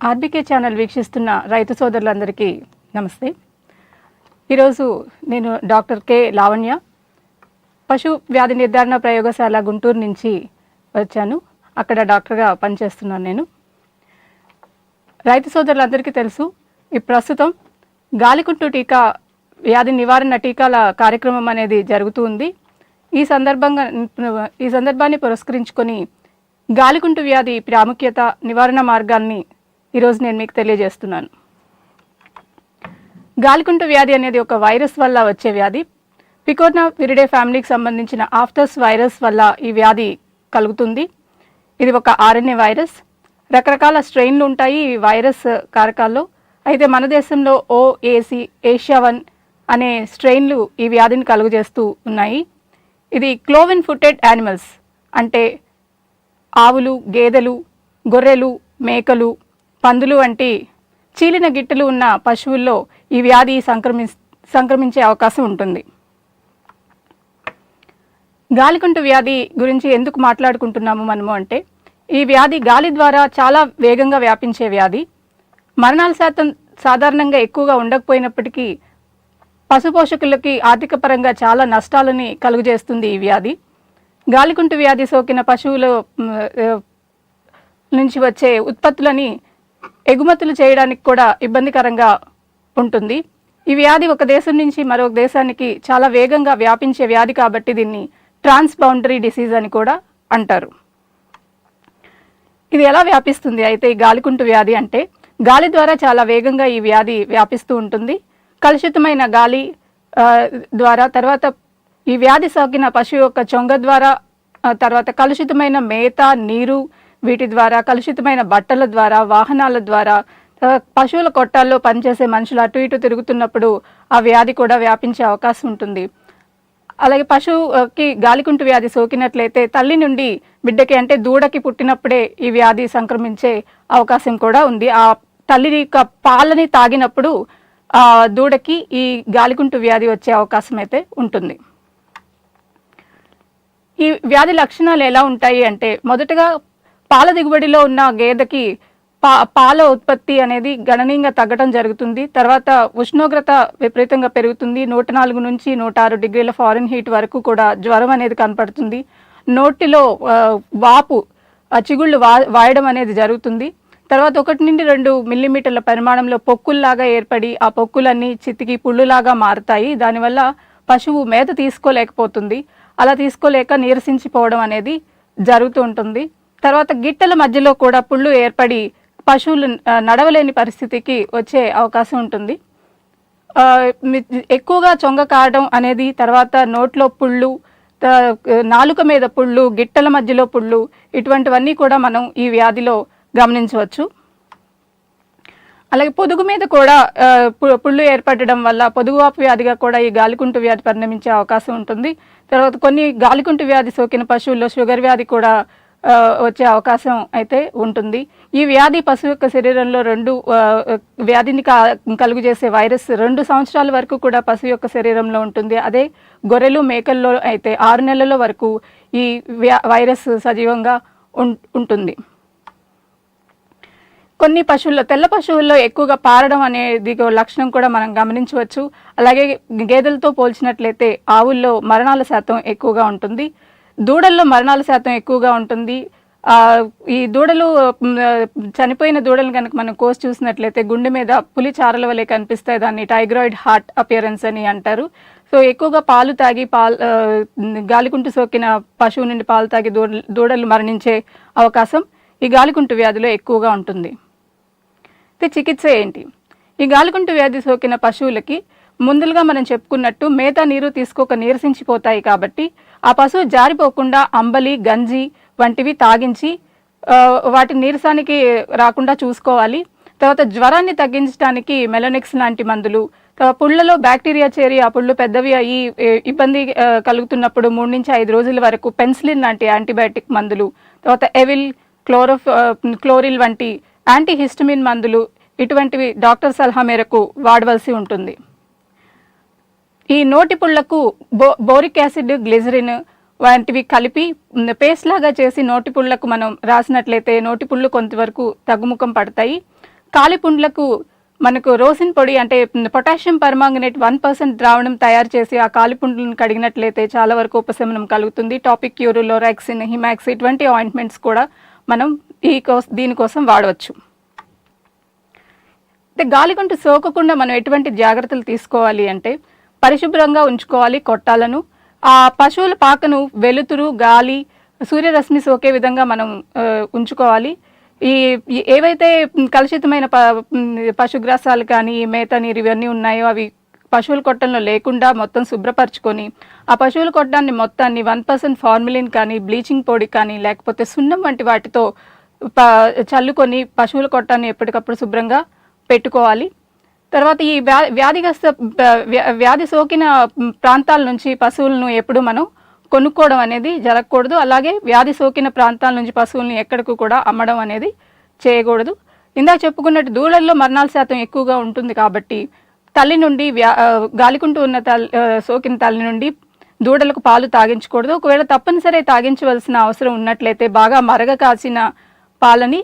RBK channel వీక్షిస్తున్న రైతు సోదరులందరికీ నమస్తే. ఈరోజు నేను డాక్టర్ కె లావణ్య పశు వ్యాధి నిర్ధారణ ప్రయోగశాల గుంటూరు నుంచి వచ్చాను. అక్కడ డాక్టర్గా పనిచేస్తున్నాను నేను. రైతు సోదరులందరికీ తెలుసు ఈ ప్రస్తుతం గాలికుంటు టీకా వ్యాధి నివారణ టీకాల కార్యక్రమం అనేది జరుగుతూ ఉంది. ఈ సందర్భంగా ఈ సందర్భాన్ని పురస్కరించుకొని గాలికుంటు వ్యాధి ప్రాముఖ్యత నివారణ మార్గాన్ని ఈరోజు నేను మీకు తెలియజేస్తున్నాను. గాలికుంటు వ్యాధి అనేది ఒక వైరస్ వల్ల వచ్చే వ్యాధి. పికోర్నా విరిడే ఫ్యామిలీకి సంబంధించిన ఆఫ్టర్స్ వైరస్ వల్ల ఈ వ్యాధి కలుగుతుంది. ఇది ఒక ఆర్ఎన్ఏ వైరస్. రకరకాల స్ట్రెయిన్లు ఉంటాయి ఈ వైరస్ కారకాల్లో. అయితే మన దేశంలో ఓఏసి ఏషియా వన్ అనే స్ట్రెయిన్లు ఈ వ్యాధిని కలుగజేస్తూ ఉన్నాయి. ఇది క్లోవిన్ ఫుటెడ్ యానిమల్స్ అంటే ఆవులు గేదెలు గొర్రెలు మేకలు పందులు వంటి చీలిన గిట్టలు ఉన్న పశువుల్లో ఈ వ్యాధి సంక్రమి సంక్రమించే అవకాశం ఉంటుంది. గాలికుంటు వ్యాధి గురించి ఎందుకు మాట్లాడుకుంటున్నాము మనము అంటే ఈ వ్యాధి గాలి ద్వారా చాలా వేగంగా వ్యాపించే వ్యాధి. మరణాల శాతం సాధారణంగా ఎక్కువగా ఉండకపోయినప్పటికీ పశుపోషకులకి ఆర్థిక పరంగా చాలా నష్టాలని కలుగజేస్తుంది ఈ వ్యాధి. గాలికుంటు వ్యాధి సోకిన పశువుల నుంచి వచ్చే ఉత్పత్తులని ఎగుమతులు చేయడానికి కూడా ఇబ్బందికరంగా ఉంటుంది. ఈ వ్యాధి ఒక దేశం నుంచి మరొక దేశానికి చాలా వేగంగా వ్యాపించే వ్యాధి కాబట్టి దీన్ని ట్రాన్స్ బౌండరీ డిసీజ్ అని కూడా అంటారు. ఇది ఎలా వ్యాపిస్తుంది? అయితే ఈ గాలికుంటు వ్యాధి అంటే గాలి ద్వారా చాలా వేగంగా ఈ వ్యాధి వ్యాపిస్తూ ఉంటుంది. కలుషితమైన గాలి ద్వారా తర్వాత ఈ వ్యాధి సోకిన పశువు యొక్క చొంగ ద్వారా తర్వాత కలుషితమైన మేత నీరు వీటి ద్వారా కలుషితమైన బట్టల ద్వారా వాహనాల ద్వారా పశువుల కొట్టాల్లో పనిచేసే మనుషులు అటు ఇటు తిరుగుతున్నప్పుడు ఆ వ్యాధి కూడా వ్యాపించే అవకాశం ఉంటుంది. అలాగే పశువుకి గాలికుంటు వ్యాధి సోకినట్లయితే తల్లి నుండి బిడ్డకి అంటే దూడకి పుట్టినప్పుడే ఈ వ్యాధి సంక్రమించే అవకాశం కూడా ఉంది. ఆ తల్లి యొక్క పాలని తాగినప్పుడు ఆ దూడకి ఈ గాలికుంటు వ్యాధి వచ్చే అవకాశం అయితే ఉంటుంది. ఈ వ్యాధి లక్షణాలు ఎలా ఉంటాయి అంటే మొదటగా పాల దిగుబడిలో ఉన్న గేదెకి పా పాల ఉత్పత్తి అనేది గణనీయంగా తగ్గడం జరుగుతుంది. తర్వాత ఉష్ణోగ్రత విపరీతంగా పెరుగుతుంది. నూట నాలుగు నుంచి నూట ఆరు డిగ్రీల ఫారెన్ హీట్ వరకు కూడా జ్వరం అనేది కనపడుతుంది. నోటిలో వాపు చిగుళ్ళు వా వాయడం అనేది జరుగుతుంది. తర్వాత ఒకటి నుండి రెండు మిల్లీమీటర్ల పరిమాణంలో పొక్కుల్లాగా ఏర్పడి ఆ పొక్కులన్నీ చితికి పుళ్ళులాగా మారుతాయి. దానివల్ల పశువు మేత తీసుకోలేకపోతుంది. అలా తీసుకోలేక నీరసించిపోవడం అనేది జరుగుతూ ఉంటుంది. తర్వాత గిట్టల మధ్యలో కూడా పుళ్ళు ఏర్పడి పశువులు నడవలేని పరిస్థితికి వచ్చే అవకాశం ఉంటుంది. ఎక్కువగా చొంగ కారడం అనేది తర్వాత నోట్లో పుళ్ళు నాలుక మీద పుళ్ళు గిట్టల మధ్యలో పుళ్ళు ఇటువంటివన్నీ కూడా మనం ఈ వ్యాధిలో గమనించవచ్చు. అలాగే పొదుగు మీద కూడా పు- పుళ్ళు ఏర్పడడం వల్ల పొదుగువాపు వ్యాధిగా కూడా ఈ గాలికుంటు వ్యాధి పరిణమించే అవకాశం ఉంటుంది. తర్వాత కొన్ని గాలికుంటు వ్యాధి సోకిన పశువుల్లో షుగర్ వ్యాధి కూడా వచ్చే అవకాశం అయితే ఉంటుంది. ఈ వ్యాధి పశువు యొక్క శరీరంలో రెండు వ్యాధిని కలుగు చేసే వైరస్ రెండు సంవత్సరాల వరకు కూడా పశువు యొక్క శరీరంలో ఉంటుంది. అదే గొర్రెలు మేకల్లో అయితే ఆరు నెలల వరకు ఈ వ్యా- వైరస్ సజీవంగా ఉం- ఉంటుంది. కొన్ని పశువుల్లో తెల్ల పశువుల్లో ఎక్కువగా పారడం అనేది ఒక లక్షణం కూడా మనం గమనించవచ్చు. అలాగే గేదెలతో పోల్చినట్లయితే ఆవుల్లో మరణాల శాతం ఎక్కువగా ఉంటుంది. దూడల్లో మరణాల శాతం ఎక్కువగా ఉంటుంది. ఈ దూడలు చనిపోయిన దూడలు కనుక మనం కోసి చూసినట్లయితే గుండె మీద పులి చారల వలె కనిపిస్తాయి. దాన్ని టైగ్రాయిడ్ హార్ట్ అపియరెన్స్ అని అంటారు. సో ఎక్కువగా పాలు తాగి పాలు గాలికుంటు సోకిన పశువు నుండి పాలు తాగి దూడ దూడలు మరణించే అవకాశం ఈ గాలికుంటు వ్యాధిలో ఎక్కువగా ఉంటుంది. అయితే చికిత్స ఏంటి? ఈ గాలికుంటు వ్యాధి సోకిన పశువులకి ముందులుగా మనం చెప్పుకున్నట్టు మేత నీరు తీసుకోక నీరసించిపోతాయి కాబట్టి ఆ పశువు జారిపోకుండా అంబలి గంజి వంటివి తాగించి వాటి నీరసానికి రాకుండా చూసుకోవాలి. తర్వాత జ్వరాన్ని తగ్గించడానికి మెలనిక్స్ లాంటి మందులు తర్వాత పుళ్ళలో బ్యాక్టీరియా చేరి ఆ పుళ్ళు పెద్దవి అయ్యి ఇబ్బంది కలుగుతున్నప్పుడు మూడు నుంచి ఐదు రోజుల వరకు పెన్సిలిన్ లాంటి యాంటీబయాటిక్ మందులు తర్వాత ఎవిల్ క్లోరోఫ్ క్లోరిల్ వంటి యాంటీహిస్టమిన్ మందులు ఇటువంటివి డాక్టర్ సలహా మేరకు వాడవలసి ఉంటుంది. ఈ నోటి పుళ్ళకు బో బోరిక్ యాసిడ్ గ్లిజరిన్ వంటివి కలిపి పేస్ట్ లాగా చేసి నోటి పుళ్ళకు మనం రాసినట్లయితే నోటి పుళ్ళు కొంతవరకు తగ్గుముఖం పడతాయి. కాలిపుండ్లకు మనకు రోసిన్ పొడి అంటే పొటాషియం పర్మాంగనేట్ వన్ పర్సెంట్ ద్రావణం తయారు చేసి ఆ కాలిపుండ్లను కడిగినట్లయితే చాలా వరకు ఉపశమనం కలుగుతుంది. టాపిక్ క్యూరు లోరాక్సిన్ హిమాక్స్ ఇటువంటి ఆయింట్మెంట్స్ కూడా మనం ఈ కోస్ దీనికోసం వాడవచ్చు. అయితే గాలిగొంతు సోకకుండా మనం ఎటువంటి జాగ్రత్తలు తీసుకోవాలి అంటే పరిశుభ్రంగా ఉంచుకోవాలి కొట్టాలను. ఆ పశువుల పాకను వెలుతురు గాలి సూర్యరశ్మి సోకే విధంగా మనం ఉంచుకోవాలి. ఈ ఏవైతే కలుషితమైన ప పశుగ్రాసాలు కానీ మేత నీరు ఇవన్నీ ఉన్నాయో అవి పశువుల కొట్టంలో లేకుండా మొత్తం శుభ్రపరచుకొని ఆ పశువుల కొట్టాన్ని మొత్తాన్ని వన్ పర్సెంట్ ఫార్ములిన్ కానీ బ్లీచింగ్ పొడి కానీ లేకపోతే సున్నం వంటి వాటితో చల్లుకొని పశువుల కొట్టాన్ని ఎప్పటికప్పుడు శుభ్రంగా పెట్టుకోవాలి. తర్వాత ఈ వ్యా వ్యాధిగ్రస్త వ్యా- వ్యాధి సోకిన ప్రాంతాల నుంచి పశువులను ఎప్పుడు మనం కొనుక్కోవడం అనేది జరగకూడదు. అలాగే వ్యాధి సోకిన ప్రాంతాల నుంచి పశువులను ఎక్కడికి కూడా అమ్మడం అనేది చేయకూడదు. ఇందాక చెప్పుకున్నట్టు దూడల్లో మరణాల శాతం ఎక్కువగా ఉంటుంది కాబట్టి తల్లి నుండి వ్యా గాలికుంటూ ఉన్న తల్లి సోకిన తల్లి నుండి దూడలకు పాలు తాగించకూడదు. ఒకవేళ తప్పనిసరి తాగించవలసిన అవసరం ఉన్నట్లయితే బాగా మరగ కాసిన పాలని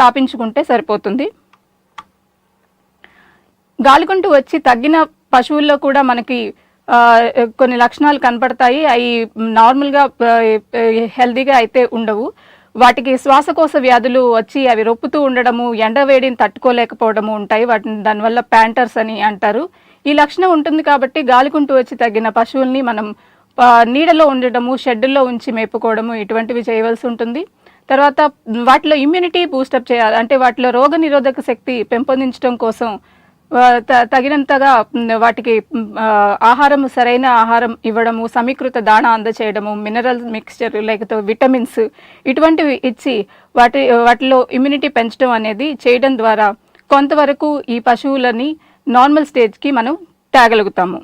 తాపించుకుంటే సరిపోతుంది. గాలికుంటూ వచ్చి తగ్గిన పశువుల్లో కూడా మనకి కొన్ని లక్షణాలు కనపడతాయి. అవి నార్మల్గా హెల్దీగా అయితే ఉండవు. వాటికి శ్వాసకోశ వ్యాధులు వచ్చి అవి రొప్పుతూ ఉండడము ఎండ వేడిని తట్టుకోలేకపోవడము ఉంటాయి. వాటిని దానివల్ల ప్యాంటర్స్ అని అంటారు. ఈ లక్షణం ఉంటుంది కాబట్టి గాలికుంటూ వచ్చి తగ్గిన పశువుల్ని మనం నీడలో ఉండడము షెడ్డుల్లో ఉంచి మేపుకోవడము ఇటువంటివి చేయవలసి ఉంటుంది. తర్వాత వాటిలో ఇమ్యూనిటీ బూస్టప్ చేయాలి. అంటే వాటిలో రోగ నిరోధక శక్తి పెంపొందించడం కోసం త- తగినంతగా వాటికి ఆహారం సరైన ఆహారం ఇవ్వడము సమీకృత దాణా అందచేయడము మినరల్ మిక్స్చర్ లేకపోతే విటమిన్స్ ఇటువంటివి ఇచ్చి వాటి వాటిలో ఇమ్యూనిటీ పెంచడం అనేది చేయడం ద్వారా కొంతవరకు ఈ పశువులని నార్మల్ స్టేజ్కి మనం తేగలుగుతాము.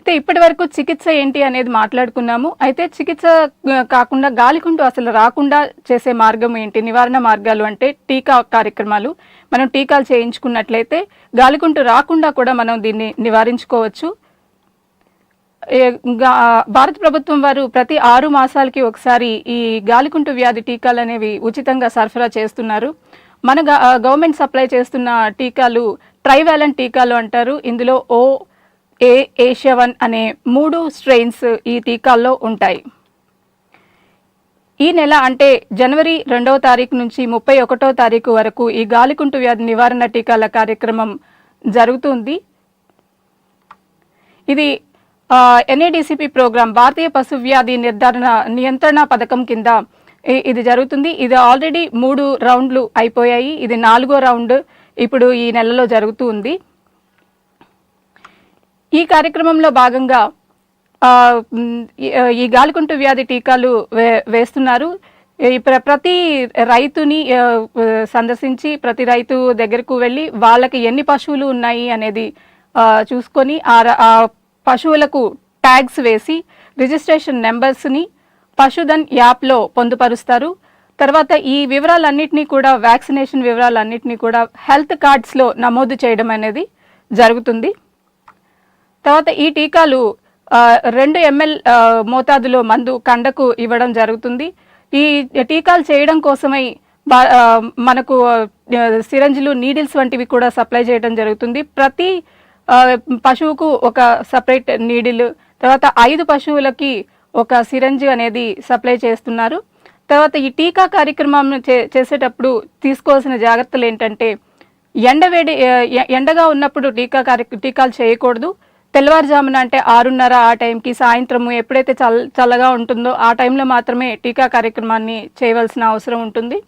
అయితే ఇప్పటి వరకు చికిత్స ఏంటి అనేది మాట్లాడుకున్నాము. అయితే చికిత్స కాకుండా గాలికుంటూ అసలు రాకుండా చేసే మార్గం ఏంటి? నివారణ మార్గాలు అంటే టీకా కార్యక్రమాలు. మనం టీకాలు చేయించుకున్నట్లయితే గాలికుంటూ రాకుండా కూడా మనం దీన్ని నివారించుకోవచ్చు. భారత ప్రభుత్వం వారు ప్రతి ఆరు మాసాలకి ఒకసారి ఈ గాలికుంటు వ్యాధి టీకాలు అనేవి ఉచితంగా సరఫరా చేస్తున్నారు. మన గ- గవర్నమెంట్ సప్లై చేస్తున్న టీకాలు ట్రైవాలెంట్ టీకాలు అంటారు. ఇందులో ఓ ఏ ఏషియా వన్ అనే మూడు స్ట్రెయిన్స్ ఈ టీకాల్లో ఉంటాయి. ఈ నెల అంటే జనవరి రెండవ తారీఖు నుంచి ముప్పై ఒకటో తారీఖు వరకు ఈ గాలికుంటు వ్యాధి నివారణ టీకాల కార్యక్రమం జరుగుతుంది. ఇది ఎన్ఏడిసిపి ప్రోగ్రాం భారతీయ పశు వ్యాధి నిర్ధారణ నియంత్రణ పథకం కింద ఇది జరుగుతుంది. ఇది ఆల్రెడీ మూడు రౌండ్లు అయిపోయాయి. ఇది నాలుగో రౌండ్ ఇప్పుడు ఈ నెలలో జరుగుతూ ఉంది. ఈ కార్యక్రమంలో భాగంగా ఈ- గాలికుంటు వ్యాధి టీకాలు వే- వేస్తున్నారు. ప్ర- ప్రతి రైతుని సందర్శించి ప్రతి రైతు దగ్గరకు వెళ్ళి వాళ్ళకి ఎన్ని పశువులు ఉన్నాయి అనేది చూసుకొని ఆ పశువులకు ట్యాగ్స్ వేసి రిజిస్ట్రేషన్ నెంబర్స్ని పశుధన్ యాప్లో పొందుపరుస్తారు. తర్వాత ఈ వివరాలన్నింటినీ కూడా వ్యాక్సినేషన్ వివరాలన్నింటినీ కూడా హెల్త్ కార్డ్స్లో నమోదు చేయడం అనేది జరుగుతుంది. తర్వాత ఈ టీకాలు రెండు ఎంఎల్ మోతాదులో మందు కండకు ఇవ్వడం జరుగుతుంది. ఈ టీకాలు చేయడం కోసమై బా- మనకు సిరంజిలు నీడిల్స్ వంటివి కూడా సప్లై చేయడం జరుగుతుంది. ప్రతి పశువుకు ఒక సపరేట్ నీడిల్ తర్వాత ఐదు పశువులకి ఒక సిరంజి అనేది సప్లై చేస్తున్నారు. తర్వాత ఈ టీకా కార్యక్రమం చే- చేసేటప్పుడు తీసుకోవాల్సిన జాగ్రత్తలు ఏంటంటే ఎండవేడి వేడి ఎండగా ఉన్నప్పుడు టీకా కార్య టీకాలు చేయకూడదు. తెల్లవారుజామున అంటే ఆరున్నర ఆ టైంకి సాయంత్రము ఎప్పుడైతే చల్ చల్లగా ఉంటుందో ఆ టైంలో మాత్రమే టీకా కార్యక్రమాన్ని చేయవలసిన అవసరం ఉంటుంది.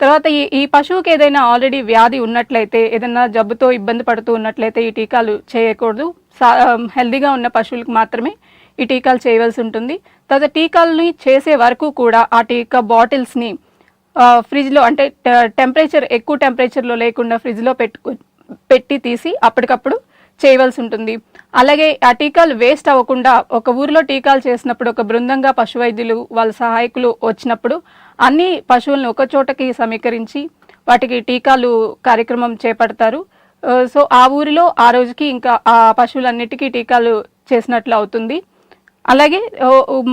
తర్వాత ఈ ఈ పశువుకి ఏదైనా ఆల్రెడీ వ్యాధి ఉన్నట్లయితే ఏదైనా జబ్బుతో ఇబ్బంది పడుతూ ఉన్నట్లయితే ఈ టీకాలు చేయకూడదు. సా- హెల్దీగా ఉన్న పశువులకు మాత్రమే ఈ టీకాలు చేయవలసి ఉంటుంది. తర్వాత టీకాలని చేసే వరకు కూడా ఆ టీకా బాటిల్స్ని ఫ్రిడ్జ్లో అంటే టెంపరేచర్ ఎక్కువ టెంపరేచర్లో లేకుండా ఫ్రిడ్జ్లో పెట్టుకు పెట్టి తీసి అప్పటికప్పుడు చేయవలసి ఉంటుంది. అలాగే ఆ టీకాలు వేస్ట్ అవ్వకుండా ఒక ఊరిలో టీకాలు చేసినప్పుడు ఒక బృందంగా పశు వైద్యులు వాళ్ళ సహాయకులు వచ్చినప్పుడు అన్ని పశువులను ఒక చోటకి సమీకరించి వాటికి టీకాలు కార్యక్రమం చేపడతారు. సో ఆ ఊరిలో ఆ రోజుకి ఇంకా ఆ పశువులన్నిటికీ టీకాలు చేసినట్లు అవుతుంది. అలాగే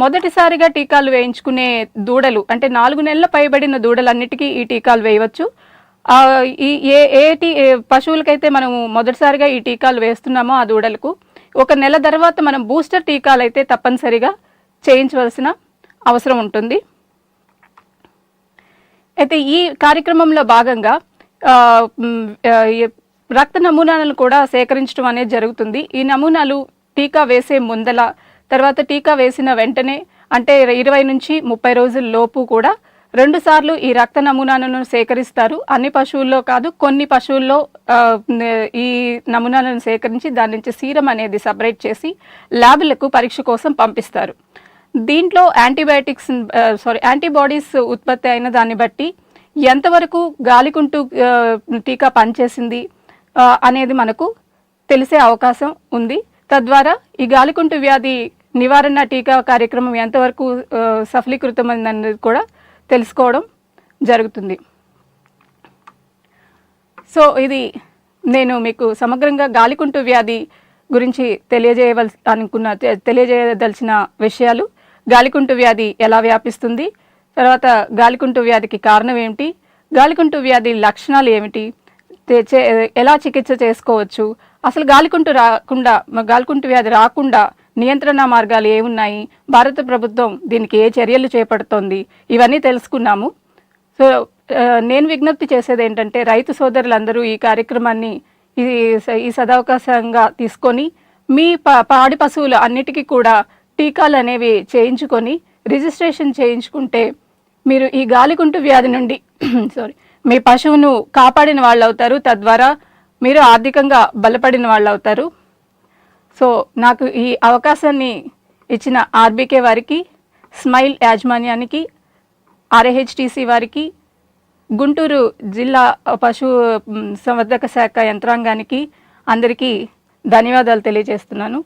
మొదటిసారిగా టీకాలు వేయించుకునే దూడలు అంటే నాలుగు నెలల పైబడిన దూడలన్నిటికీ ఈ టీకాలు వేయవచ్చు. ఏ ఏ టీ ఏ పశువులకైతే మనము మొదటిసారిగా ఈ టీకాలు వేస్తున్నామో ఆ దూడలకు ఒక నెల తర్వాత మనం బూస్టర్ టీకాలు అయితే తప్పనిసరిగా చేయించవలసిన అవసరం ఉంటుంది. అయితే ఈ కార్యక్రమంలో భాగంగా రక్త నమూనాలను కూడా సేకరించడం అనేది జరుగుతుంది. ఈ నమూనాలు టీకా వేసే ముందల తర్వాత టీకా వేసిన వెంటనే అంటే ఇరవై నుంచి ముప్పై రోజుల లోపు కూడా రెండు సార్లు ఈ రక్త నమూనాలను సేకరిస్తారు. అన్ని పశువుల్లో కాదు కొన్ని పశువుల్లో ఈ నమూనాలను సేకరించి దాని నుంచి సీరం అనేది సపరేట్ చేసి ల్యాబ్లకు పరీక్ష కోసం పంపిస్తారు. దీంట్లో యాంటీబయాటిక్స్ సారీ యాంటీబాడీస్ ఉత్పత్తి అయిన దాన్ని బట్టి ఎంతవరకు గాలికుంటూ టీకా పనిచేసింది అనేది మనకు తెలిసే అవకాశం ఉంది. తద్వారా ఈ గాలికుంటు వ్యాధి నివారణ టీకా కార్యక్రమం ఎంతవరకు సఫలీకృతమైందన్నది కూడా తెలుసుకోవడం జరుగుతుంది. సో ఇది నేను మీకు సమగ్రంగా గాలికుంటు వ్యాధి గురించి తెలియజేయవలసి అనుకున్న తె- తెలియజేయదలిచిన విషయాలు. గాలికుంటు వ్యాధి ఎలా వ్యాపిస్తుంది? తర్వాత గాలికుంటు వ్యాధికి కారణం ఏమిటి? గాలికుంటు వ్యాధి లక్షణాలు ఏమిటి? చే- ఎలా చికిత్స చేసుకోవచ్చు? అసలు గాలికుంటు రాకుండా గాలికుంటు వ్యాధి రాకుండా నియంత్రణ మార్గాలు ఏమున్నాయి భారత ప్రభుత్వం దీనికి ఏ చర్యలు చేపడుతోంది? ఇవన్నీ తెలుసుకున్నాము. సో నేను విజ్ఞప్తి చేసేది ఏంటంటే రైతు సోదరులందరూ ఈ కార్యక్రమాన్ని ఈ స- ఈ సదవకాశంగా తీసుకొని మీ పాడి పశువులు అన్నిటికీ కూడా టీకాలు అనేవి చేయించుకొని రిజిస్ట్రేషన్ చేయించుకుంటే మీరు ఈ గాలికుంటు వ్యాధి నుండి సారీ మీ పశువును కాపాడిన వాళ్ళు అవుతారు తద్వారా మీరు ఆర్థికంగా బలపడిన వాళ్ళు అవుతారు సో నాకు ఈ అవకాశాన్ని ఇచ్చిన ఆర్బీకే వారికి స్మైల్ యాజమాన్యానికి ఆర్ఏహెచ్టిసి వారికి గుంటూరు జిల్లా పశు సంవర్ధక శాఖ యంత్రాంగానికి అందరికీ ధన్యవాదాలు తెలియజేస్తున్నాను.